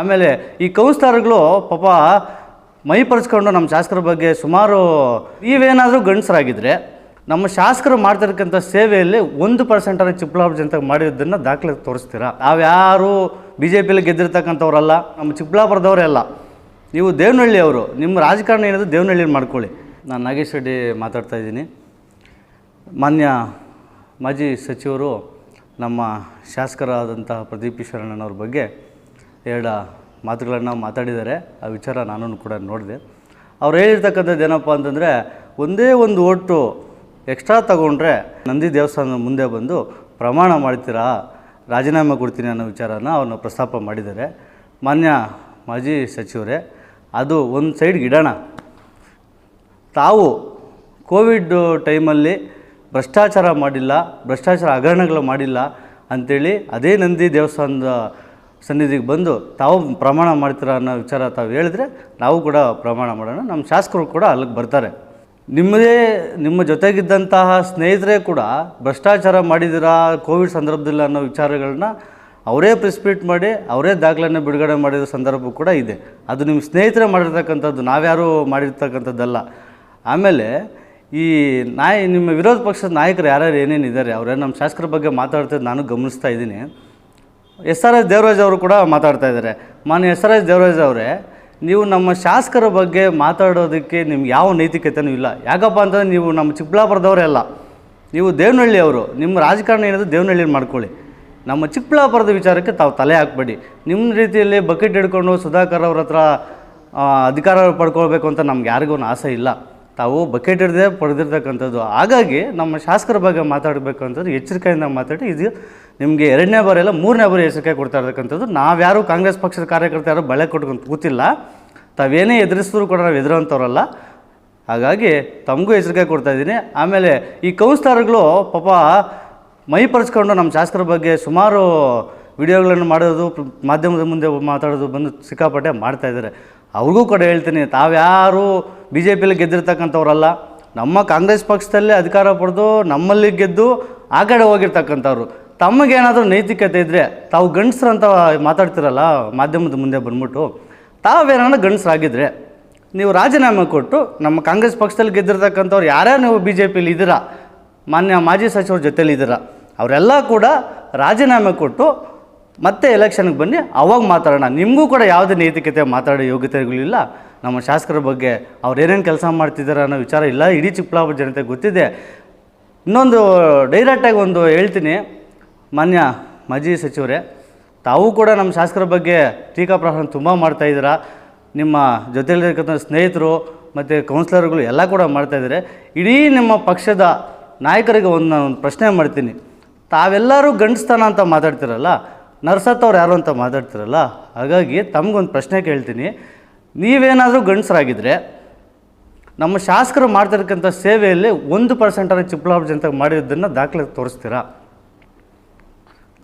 ಆಮೇಲೆ ಈ ಕೌನ್ಸ್ಲರ್ಗಳು ಪಾಪ ಮೈ ಪರಿಸ್ಕೊಂಡು ನಮ್ಮ ಶಾಸಕರ ಬಗ್ಗೆ ಸುಮಾರು ನೀವೇನಾದರೂ ಗಂಡಸರಾಗಿದ್ದರೆ ನಮ್ಮ ಶಾಸಕರು ಮಾಡ್ತಿರ್ತಕ್ಕಂಥ ಸೇವೆಯಲ್ಲಿ ಒಂದು ಪರ್ಸೆಂಟನ್ನು ಚಿಕ್ಕಬಳ್ಳಾಪುರ ಜನತೆಗೆ ಮಾಡಿದ್ದನ್ನು ದಾಖಲೆ ತೋರಿಸ್ತೀರಾ? ನಾವ್ಯಾರು ಬಿ ಜೆ ಪಿಯಲ್ಲಿ ಗೆದ್ದಿರ್ತಕ್ಕಂಥವ್ರಲ್ಲ, ನಮ್ಮ ಚಿಕ್ಕಬಳ್ಳಾಪುರದವರೇ ನೀವು ದೇವನಹಳ್ಳಿಯವರು ನಿಮ್ಮ ರಾಜಕಾರಣ ಏನಿದೆ ದೇವನಹಳ್ಳಿಯಲ್ಲಿ ಮಾಡ್ಕೊಳ್ಳಿ. ನಾನು ನಾಗೇಶ್ ರೆಡ್ಡಿ ಮಾತಾಡ್ತಾ ಇದ್ದೀನಿ. ಮಾನ್ಯ ಮಾಜಿ ಸಚಿವರು ನಮ್ಮ ಶಾಸಕರಾದಂತಹ ಪ್ರದೀಪ್ ಈಶ್ವರಣ್ಣನವ್ರ ಬಗ್ಗೆ ಎರಡು ಮಾತುಗಳನ್ನು ಮಾತಾಡಿದ್ದಾರೆ. ಆ ವಿಚಾರ ನಾನು ಕೂಡ ನೋಡಿದೆ. ಅವ್ರು ಹೇಳಿರ್ತಕ್ಕಂಥದ್ದು ಏನಪ್ಪ ಅಂತಂದರೆ, ಒಂದೇ ಒಂದು ಓಟು ಎಕ್ಸ್ಟ್ರಾ ತಗೊಂಡ್ರೆ ನಂದಿ ದೇವಸ್ಥಾನದ ಮುಂದೆ ಬಂದು ಪ್ರಮಾಣ ಮಾಡ್ತೀರಾ, ರಾಜೀನಾಮೆ ಕೊಡ್ತೀನಿ ಅನ್ನೋ ವಿಚಾರನ ಅವ್ರನ್ನ ಪ್ರಸ್ತಾಪ ಮಾಡಿದ್ದಾರೆ. ಮಾನ್ಯ ಮಾಜಿ ಸಚಿವರೇ, ಅದು ಒಂದು ಸೈಡ್ಗೆ ಇಡೋಣ. ತಾವು ಕೋವಿಡ್ ಟೈಮಲ್ಲಿ ಭ್ರಷ್ಟಾಚಾರ ಮಾಡಿಲ್ಲ, ಭ್ರಷ್ಟಾಚಾರ ಹಗರಣಗಳು ಮಾಡಿಲ್ಲ ಅಂಥೇಳಿ ಅದೇ ನಂದಿ ದೇವಸ್ಥಾನದ ಸನ್ನಿಧಿಗೆ ಬಂದು ತಾವು ಪ್ರಮಾಣ ಮಾಡ್ತೀರಾ ಅನ್ನೋ ವಿಚಾರ ತಾವು ಹೇಳಿದ್ರೆ ನಾವು ಕೂಡ ಪ್ರಮಾಣ ಮಾಡೋಣ. ನಮ್ಮ ಶಾಸಕರು ಕೂಡ ಅಲ್ಲಿಗೆ ಬರ್ತಾರೆ. ನಿಮ್ಮದೇ, ನಿಮ್ಮ ಜೊತೆಗಿದ್ದಂತಹ ಸ್ನೇಹಿತರೇ ಕೂಡ ಭ್ರಷ್ಟಾಚಾರ ಮಾಡಿದಿರಾ ಕೋವಿಡ್ ಸಂದರ್ಭದಲ್ಲಿ ಅನ್ನೋ ವಿಚಾರಗಳನ್ನ ಅವರೇ ಪ್ರಿಸ್ಪೀಟ್ ಮಾಡಿ, ಅವರೇ ದಾಖಲೆಯನ್ನು ಬಿಡುಗಡೆ ಮಾಡಿದ ಸಂದರ್ಭ ಕೂಡ ಇದೆ. ಅದು ನಿಮ್ಮ ಸ್ನೇಹಿತರೇ ಮಾಡಿರ್ತಕ್ಕಂಥದ್ದು, ನಾವ್ಯಾರೂ ಮಾಡಿರ್ತಕ್ಕಂಥದ್ದಲ್ಲ. ಆಮೇಲೆ ಈ ನಾಯಿ, ನಿಮ್ಮ ವಿರೋಧ ಪಕ್ಷದ ನಾಯಕರು ಯಾರ್ಯಾರು ಏನೇನಿದ್ದಾರೆ, ಅವರೇ ನಮ್ಮ ಶಾಸಕರ ಬಗ್ಗೆ ಮಾತಾಡ್ತಿದ್ದು ನಾನು ಗಮನಿಸ್ತಾ ಇದ್ದೀನಿ. ಎಸ್ ಆರ್ ಎಸ್ ದೇವರಾಜ್ ಅವರು ಕೂಡ ಮಾತಾಡ್ತಾ ಇದ್ದಾರೆ. ಮಾನ್ಯ ಎಸ್ ಆರ್ ಎಸ್ ದೇವರಾಜ್ ಅವರೇ, ನೀವು ನಮ್ಮ ಶಾಸಕರ ಬಗ್ಗೆ ಮಾತಾಡೋದಕ್ಕೆ ನಿಮ್ಗೆ ಯಾವ ನೈತಿಕತೆಯೂ ಇಲ್ಲ. ಯಾಕಪ್ಪ ಅಂತಂದರೆ ನೀವು ನಮ್ಮ ಚಿಕ್ಕಬಳ್ಳಾಪುರದವರೇ ಅಲ್ಲ. ನೀವು ದೇವನಹಳ್ಳಿಯವರು ನಿಮ್ಮ ರಾಜಕಾರಣ ಏನಿದೆ ದೇವನಹಳ್ಳಿಯಲ್ಲಿ ಮಾಡ್ಕೊಳ್ಳಿ. ನಮ್ಮ ಚಿಕ್ಕಬಳ್ಳಾಪುರದ ವಿಚಾರಕ್ಕೆ ತಾವು ತಲೆ ಹಾಕಬೇಡಿ. ನಿಮ್ಮ ರೀತಿಯಲ್ಲಿ ಬಕೆಟ್ ಹಿಡ್ಕೊಂಡು ಸುಧಾಕರ್ ಅವ್ರ ಹತ್ರ ಅಧಿಕಾರ ಪಡ್ಕೊಳ್ಬೇಕು ಅಂತ ನಮ್ಗೆ ಯಾರಿಗೂ ಆಸೆ ಇಲ್ಲ. ತಾವು ಬಕೆಟ್ ಹಿಡ್ದೆ ಪಡೆದಿರ್ತಕ್ಕಂಥದ್ದು. ಹಾಗಾಗಿ ನಮ್ಮ ಶಾಸಕರ ಬಗ್ಗೆ ಮಾತಾಡಬೇಕು ಅಂತಂದ್ರೆ ಎಚ್ಚರಿಕೆಯಿಂದ ಮಾತಾಡಿ, ಇದು ನಿಮಗೆ ಎರಡನೇ ಬಾರಿ ಅಲ್ಲ, ಮೂರನೇ ಬಾರಿ ಎಚ್ಚರಿಕೆ ಕೊಡ್ತಾ ಇರ್ತಕ್ಕಂಥದ್ದು. ನಾವ್ಯಾರು ಕಾಂಗ್ರೆಸ್ ಪಕ್ಷದ ಕಾರ್ಯಕರ್ತ ಯಾರು ಬಳೆ ಕೊಟ್ಕೊಂಡು ಕೂತಿಲ್ಲ. ತಾವೇನೇ ಎದುರಿಸಿದ್ರು ಕೂಡ ನಾವು ಎದುರಂಥವ್ರಲ್ಲ ಹಾಗಾಗಿ ತಮಗೂ ಎಚ್ಚರಿಕೆ ಕೊಡ್ತಾ ಇದ್ದೀನಿ. ಆಮೇಲೆ ಈ ಕೌನ್ಸ್ಲರ್ಗಳು ಪಾಪ ಮೈ ಪರಿಸ್ಕೊಂಡು ನಮ್ಮ ಶಾಸಕರ ಬಗ್ಗೆ ಸುಮಾರು ವಿಡಿಯೋಗಳನ್ನು ಮಾಡೋದು, ಮಾಧ್ಯಮದ ಮುಂದೆ ಮಾತಾಡೋದು ಬಂದು ಸಿಕ್ಕಾಪಟ್ಟೆ ಮಾಡ್ತಾ ಇದ್ದಾರೆ. ಅವ್ರಿಗೂ ಕೂಡ ಹೇಳ್ತೀನಿ, ತಾವ್ಯಾರು ಬಿ ಜೆ ಪಿಲಿ ಗೆದ್ದಿರ್ತಕ್ಕಂಥವ್ರಲ್ಲ, ನಮ್ಮ ಕಾಂಗ್ರೆಸ್ ಪಕ್ಷದಲ್ಲೇ ಅಧಿಕಾರ ಪಡೆದು ನಮ್ಮಲ್ಲಿ ಗೆದ್ದು ಆ ಕಡೆ ಹೋಗಿರ್ತಕ್ಕಂಥವ್ರು. ತಮಗೇನಾದರೂ ನೈತಿಕತೆ ಇದ್ದರೆ ತಾವು ಗಂಡಸ್ರು ಅಂತ ಮಾತಾಡ್ತಿರಲ್ಲ ಮಾಧ್ಯಮದ ಮುಂದೆ ಬಂದ್ಬಿಟ್ಟು ತಾವೇನಾದ್ರು ಗಂಡಸ್ರಾಗಿದ್ದರೆ ನೀವು ರಾಜೀನಾಮೆ ಕೊಟ್ಟು ನಮ್ಮ ಕಾಂಗ್ರೆಸ್ ಪಕ್ಷದಲ್ಲಿ ಗೆದ್ದಿರ್ತಕ್ಕಂಥವ್ರು ಯಾರ್ಯಾರು ನೀವು ಬಿ ಜೆ ಪಿಲಿ ಇದ್ದೀರಾ, ಮಾನ್ಯ ಮಾಜಿ ಸಚಿವರ ಜೊತೆಲಿ ಇದ್ದೀರಾ, ಅವರೆಲ್ಲ ಕೂಡ ರಾಜೀನಾಮೆ ಕೊಟ್ಟು ಮತ್ತೆ ಎಲೆಕ್ಷನ್ಗೆ ಬನ್ನಿ. ಅವಾಗ ಮಾತಾಡೋಣ. ನಿಮಗೂ ಕೂಡ ಯಾವುದೇ ನೈತಿಕತೆ ಮಾತಾಡೋ ಯೋಗ್ಯತೆಗಳಿಲ್ಲ. ನಮ್ಮ ಶಾಸಕರ ಬಗ್ಗೆ ಅವ್ರು ಏನೇನು ಕೆಲಸ ಮಾಡ್ತಿದ್ದಾರೆ ಅನ್ನೋ ವಿಚಾರ ಇಲ್ಲ. ಇಡೀ ಚಿಕ್ಕಬಳ್ಳಾಪುರ ಜನತೆ ಗೊತ್ತಿದೆ. ಇನ್ನೊಂದು ಡೈರೆಕ್ಟಾಗಿ ಒಂದು ಹೇಳ್ತೀನಿ. ಮಾನ್ಯ ಮಾಜಿ ಸಚಿವರೇ, ತಾವು ಕೂಡ ನಮ್ಮ ಶಾಸಕರ ಬಗ್ಗೆ ಟೀಕಾ ಪ್ರಹಾರ ತುಂಬ ಮಾಡ್ತಾಯಿದ್ದೀರಾ ನಿಮ್ಮ ಜೊತೆಯಲ್ಲಿರ್ತಕ್ಕಂಥ ಸ್ನೇಹಿತರು ಮತ್ತು ಕೌನ್ಸಿಲರ್ಗಳು ಎಲ್ಲ ಕೂಡ ಮಾಡ್ತಾಯಿದ್ದಾರೆ ಇಡೀ ನಿಮ್ಮ ಪಕ್ಷದ ನಾಯಕರಿಗೆ ಒಂದು ಪ್ರಶ್ನೆ ಮಾಡ್ತೀನಿ. ತಾವೆಲ್ಲರೂ ಗಂಡಸ್ತಾನ ಅಂತ ಮಾತಾಡ್ತಿರಲ್ಲ. ನರ್ಸತ್ತವ್ರು ಯಾರು ಅಂತ ಮಾತಾಡ್ತಿರಲ್ಲ, ಹಾಗಾಗಿ ತಮಗೊಂದು ಪ್ರಶ್ನೆ ಕೇಳ್ತೀನಿ. ನೀವೇನಾದರೂ ಗಂಡಸರಾಗಿದ್ದರೆ ನಮ್ಮ ಶಾಸಕರು ಮಾಡ್ತಿರ್ತಕ್ಕಂಥ ಸೇವೆಯಲ್ಲಿ ಒಂದು ಪರ್ಸೆಂಟನ್ನು ಚಿಕ್ಕಬಳ್ಳಾಪುರ ಜನತೆಗೆ ಮಾಡಿದ್ದನ್ನು ದಾಖಲೆ ತೋರಿಸ್ತೀರಾ?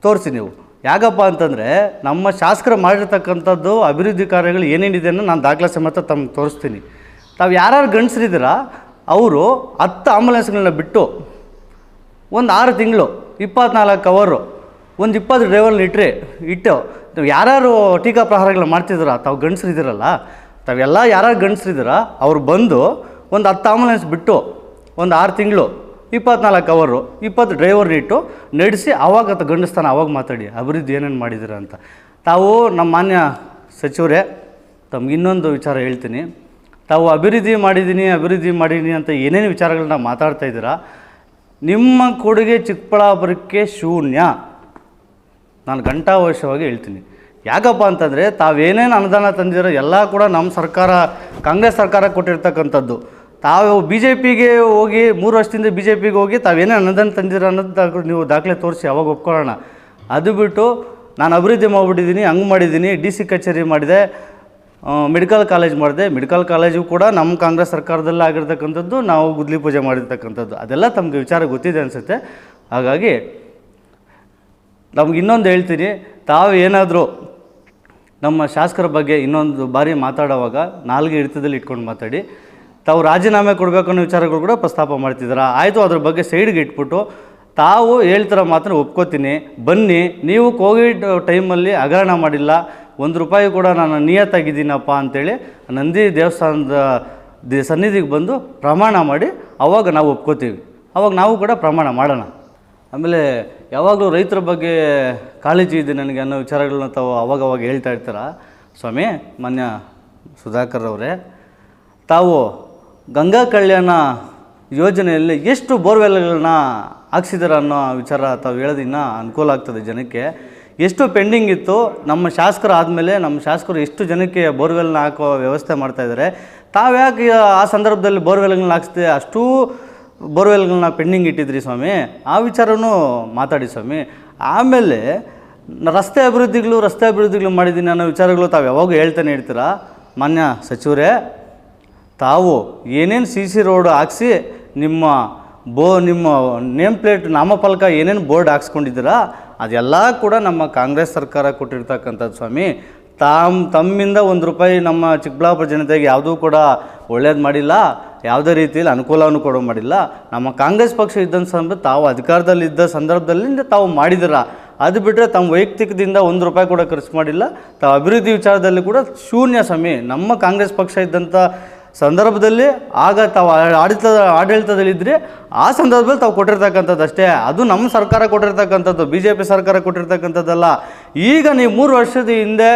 ತೋರಿಸಿ ನೀವು. ಯಾಕಪ್ಪ ಅಂತಂದರೆ, ನಮ್ಮ ಶಾಸಕರು ಮಾಡಿರ್ತಕ್ಕಂಥದ್ದು ಅಭಿವೃದ್ಧಿ ಕಾರ್ಯಗಳು ಏನೇನಿದೆ ಅನ್ನೋ ನಾನು ದಾಖಲೆ ಸಮೇತ ತಮ್ಗೆ ತೋರಿಸ್ತೀನಿ. ತಾವು ಯಾರ್ಯಾರು ಗಂಡಸರಿದ್ದೀರಾ, ಅವರು ಹತ್ತು ಆಂಬುಲೆನ್ಸ್ಗಳನ್ನ ಬಿಟ್ಟು ಒಂದು ಆರು ತಿಂಗಳು, ಇಪ್ಪತ್ನಾಲ್ಕು ಅವರು ಒಂದು ಇಪ್ಪತ್ತು ಡ್ರೈವರ್ನ ಇಟ್ಟರೆ ಇಟ್ಟು ನೀವು ಯಾರ್ಯಾರು ಟೀಕಾ ಪ್ರಹಾರಗಳನ್ನ ಮಾಡ್ತಿದ್ದೀರ ತಾವು ಗಂಡಸರಿದ್ದೀರಲ್ಲ ತಾವೆಲ್ಲ ಯಾರ್ಯಾರು ಇದ್ದೀರ ಅವ್ರು ಬಂದು ಒಂದು ಹತ್ತು ಆಂಬುಲೆನ್ಸ್ ಬಿಟ್ಟು, ಒಂದು ಆರು ತಿಂಗಳು, ಇಪ್ಪತ್ನಾಲ್ಕು ಅವರು, ಇಪ್ಪತ್ತು ಡ್ರೈವರ್ನ ಇಟ್ಟು ನಡೆಸಿ ಆವಾಗ ಅದು ಗಂಡಸ್ತಾನ ಆವಾಗ ಮಾತಾಡಿ, ಅಭಿವೃದ್ಧಿ ಏನೇನು ಮಾಡಿದ್ದೀರ ಅಂತ. ತಾವು ನಮ್ಮ ಮಾನ್ಯ ಸಚಿವರೇ, ತಮ್ಗೆ ಇನ್ನೊಂದು ವಿಚಾರ ಹೇಳ್ತೀನಿ. ತಾವು ಅಭಿವೃದ್ಧಿ ಮಾಡಿದ್ದೀನಿ ಅಭಿವೃದ್ಧಿ ಮಾಡೀನಿ ಅಂತ ಏನೇನು ವಿಚಾರಗಳನ್ನ ಮಾತಾಡ್ತಾ ಇದ್ದೀರಾ ನಿಮ್ಮ ಕೊಡುಗೆ ಚಿಕ್ಕಬಳ್ಳಾಪುರಕ್ಕೆ ಶೂನ್ಯ. ನಾನು ಘಂಟಾವಶ್ಯವಾಗಿ ಹೇಳ್ತೀನಿ. ಯಾಕಪ್ಪ ಅಂತಂದರೆ ತಾವೇನೇನು ಅನುದಾನ ತಂದಿರೋ ಎಲ್ಲ ಕೂಡ ನಮ್ಮ ಸರ್ಕಾರ, ಕಾಂಗ್ರೆಸ್ ಸರ್ಕಾರ ಕೊಟ್ಟಿರ್ತಕ್ಕಂಥದ್ದು. ತಾವು ಬಿ ಜೆ ಪಿಗೆ ಹೋಗಿ ಮೂರು ವರ್ಷದಿಂದ ಬಿ ಜೆ ಪಿಗೆ ಹೋಗಿ ತಾವೇನೇ ಅನುದಾನ ತಂದಿರೋ ಅನ್ನೋದು ನೀವು ದಾಖಲೆ ತೋರಿಸಿ ಯಾವಾಗ ಒಪ್ಕೊಳ್ಳೋಣ. ಅದು ಬಿಟ್ಟು ನಾನು ಅಭಿವೃದ್ಧಿ ಮಾಡಿಬಿಟ್ಟಿದ್ದೀನಿ ಹಂಗೆ ಮಾಡಿದ್ದೀನಿ ಡಿ ಸಿ ಕಚೇರಿ ಮಾಡಿದೆ ಮೆಡಿಕಲ್ ಕಾಲೇಜ್ ಮಾಡಿದೆ. ಮೆಡಿಕಲ್ ಕಾಲೇಜು ಕೂಡ ನಮ್ಮ ಕಾಂಗ್ರೆಸ್ ಸರ್ಕಾರದಲ್ಲೇ ಆಗಿರ್ತಕ್ಕಂಥದ್ದು, ನಾವು ಗುದ್ಲಿ ಪೂಜೆ ಮಾಡಿರ್ತಕ್ಕಂಥದ್ದು. ಅದೆಲ್ಲ ತಮಗೆ ವಿಚಾರ ಗೊತ್ತಿದೆ ಅನಿಸುತ್ತೆ. ಹಾಗಾಗಿ ನಮ್ಗೆ ಇನ್ನೊಂದು ಹೇಳ್ತೀನಿ, ತಾವು ಏನಾದರೂ ನಮ್ಮ ಶಾಸಕರ ಬಗ್ಗೆ ಇನ್ನೊಂದು ಬಾರಿ ಮಾತಾಡೋವಾಗ ನಾಲ್ಗೆ ಹಿಡಿತದಲ್ಲಿ ಇಟ್ಕೊಂಡು ಮಾತಾಡಿ, ತಾವು ರಾಜೀನಾಮೆ ಕೊಡಬೇಕು ಅನ್ನೋ ವಿಚಾರಗಳು ಕೂಡ ಪ್ರಸ್ತಾಪ ಮಾಡ್ತಿದ್ದೀರಾ? ಆಯಿತು, ಅದ್ರ ಬಗ್ಗೆ ಸೈಡ್ಗೆ ಇಟ್ಬಿಟ್ಟು ತಾವು ಹೇಳ್ತಿರೋ ಮಾತ್ರ ಒಪ್ಕೋತೀನಿ, ಬನ್ನಿ, ನೀವು ಕೋವಿಡ್ ಟೈಮಲ್ಲಿ ಹಗರಣ ಮಾಡಿಲ್ಲ, ಒಂದು ರೂಪಾಯಿ ಕೂಡ ನಾನು ನಿಯತ್ತಾಗಿದ್ದೀನಪ್ಪ ಅಂತೇಳಿ ನಂದಿ ದೇವಸ್ಥಾನದ ದಿ ಸನ್ನಿಧಿಗೆ ಬಂದು ಪ್ರಮಾಣ ಮಾಡಿ ಅವಾಗ ನಾವು ಒಪ್ಕೋತೀವಿ, ಅವಾಗ ನಾವು ಕೂಡ ಪ್ರಮಾಣ ಮಾಡೋಣ. ಆಮೇಲೆ ಯಾವಾಗಲೂ ರೈತರ ಬಗ್ಗೆ ಕಾಳಜಿ ಇದೆ ನನಗೆ ಅನ್ನೋ ವಿಚಾರಗಳನ್ನ ತಾವು ಅವಾಗವಾಗ ಅವಾಗ ಹೇಳ್ತಾ ಇರ್ತೀರ? ಸ್ವಾಮಿ, ಮಾನ್ಯ ಸುಧಾಕರ್ ಅವರೇ, ತಾವು ಗಂಗಾ ಕಲ್ಯಾಣ ಯೋಜನೆಯಲ್ಲಿ ಎಷ್ಟು ಬೋರ್ವೆಲ್ಗಳನ್ನ ಹಾಕ್ಸಿದಾರ ಅನ್ನೋ ವಿಚಾರ ತಾವು ಹೇಳೋದಿನ್ನ ಅನುಕೂಲ ಆಗ್ತದೆ ಜನಕ್ಕೆ. ಎಷ್ಟು ಪೆಂಡಿಂಗ್ ಇತ್ತು, ನಮ್ಮ ಶಾಸಕರು ಆದಮೇಲೆ ನಮ್ಮ ಶಾಸಕರು ಎಷ್ಟು ಜನಕ್ಕೆ ಬೋರ್ವೆಲ್ನ ಹಾಕೋ ವ್ಯವಸ್ಥೆ ಮಾಡ್ತಾಯಿದ್ದಾರೆ ತಾವ್ಯಾಕೆ ಆ ಸಂದರ್ಭದಲ್ಲಿ ಬೋರ್ವೆಲ್ಗಳನ್ನ ಹಾಕ್ಸ್ದೆ ಅಷ್ಟೂ ಬೋರ್ವೆಲ್ಗಳನ್ನ ಪೆಂಡಿಂಗ್ ಇಟ್ಟಿದ್ರಿ ಸ್ವಾಮಿ, ಆ ವಿಚಾರನೂ ಮಾತಾಡಿ ಸ್ವಾಮಿ. ಆಮೇಲೆ ರಸ್ತೆ ಅಭಿವೃದ್ಧಿಗಳು ರಸ್ತೆ ಅಭಿವೃದ್ಧಿಗಳು ಮಾಡಿದ್ದೀನಿ ಅನ್ನೋ ವಿಚಾರಗಳು ತಾವು ಯಾವಾಗ ಹೇಳ್ತಾನೆ ಇರ್ತೀರಾ? ಮಾನ್ಯ ಸಚಿವರೇ, ತಾವು ಏನೇನು ಸಿ ಸಿ ರೋಡ್ ಹಾಕ್ಸಿ ನಿಮ್ಮ ಬೋ, ನಿಮ್ಮ ನೇಮ್ ಪ್ಲೇಟ್, ನಾಮಫಲಕ ಏನೇನು ಬೋರ್ಡ್ ಹಾಕ್ಸ್ಕೊಂಡಿದ್ದೀರಾ, ಅದೆಲ್ಲ ಕೂಡ ನಮ್ಮ ಕಾಂಗ್ರೆಸ್ ಸರ್ಕಾರ ಕೊಟ್ಟಿರ್ತಕ್ಕಂಥದ್ದು ಸ್ವಾಮಿ. ತಾಮ್, ತಮ್ಮಿಂದ ಒಂದು ರೂಪಾಯಿ ನಮ್ಮ ಚಿಕ್ಕಬಳ್ಳಾಪುರ ಜನತೆಗೆ ಯಾವುದೂ ಕೂಡ ಒಳ್ಳೇದು ಮಾಡಿಲ್ಲ. ಯಾವುದೇ ರೀತಿಯಲ್ಲಿ ಅನುಕೂಲವನ್ನು ಕೊಡೋ ಮಾಡಿಲ್ಲ. ನಮ್ಮ ಕಾಂಗ್ರೆಸ್ ಪಕ್ಷ ಇದ್ದಂಥ ಸಂದರ್ಭ ತಾವು ಅಧಿಕಾರದಲ್ಲಿದ್ದ ಸಂದರ್ಭದಲ್ಲಿ ತಾವು ಮಾಡಿದಿರ? ಅದು ಬಿಟ್ಟರೆ ತಮ್ಮ ವೈಯಕ್ತಿಕದಿಂದ ಒಂದು ರೂಪಾಯಿ ಕೂಡ ಖರ್ಚು ಮಾಡಿಲ್ಲ. ತಾವು ಅಭಿವೃದ್ಧಿ ವಿಚಾರದಲ್ಲಿ ಕೂಡ ಶೂನ್ಯ ಸಮಯ. ನಮ್ಮ ಕಾಂಗ್ರೆಸ್ ಪಕ್ಷ ಇದ್ದಂಥ ಸಂದರ್ಭದಲ್ಲಿ ಆಗ ತಾವು ಆಡಳಿತದ ಆಡಳಿತ ಆಡಳಿತದಲ್ಲಿದ್ದರೆ ಆ ಸಂದರ್ಭದಲ್ಲಿ ತಾವು ಕೊಟ್ಟಿರ್ತಕ್ಕಂಥದ್ದು ಅಷ್ಟೇ. ಅದು ನಮ್ಮ ಸರ್ಕಾರ ಕೊಟ್ಟಿರ್ತಕ್ಕಂಥದ್ದು ಬಿ ಜೆ ಪಿ ಸರ್ಕಾರ ಕೊಟ್ಟಿರ್ತಕ್ಕಂಥದ್ದಲ್ಲ. ಈಗ ನೀವು ಮೂರು ವರ್ಷದ ಹಿಂದೆ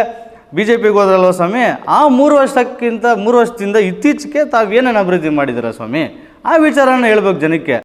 ಬಿ ಜೆ ಪಿಗೆ ಹೋದ್ರಲ್ವ ಸ್ವಾಮಿ, ಆ ಮೂರು ವರ್ಷಕ್ಕಿಂತ ಮೂರು ವರ್ಷದಿಂದ ಇತ್ತೀಚೆಗೆ ತಾವು ಏನೇನು ಅಭಿವೃದ್ಧಿ ಮಾಡಿದ್ದೀರಾ ಸ್ವಾಮಿ? ಆ ವಿಚಾರನ ಹೇಳ್ಬೇಕು ಜನಕ್ಕೆ.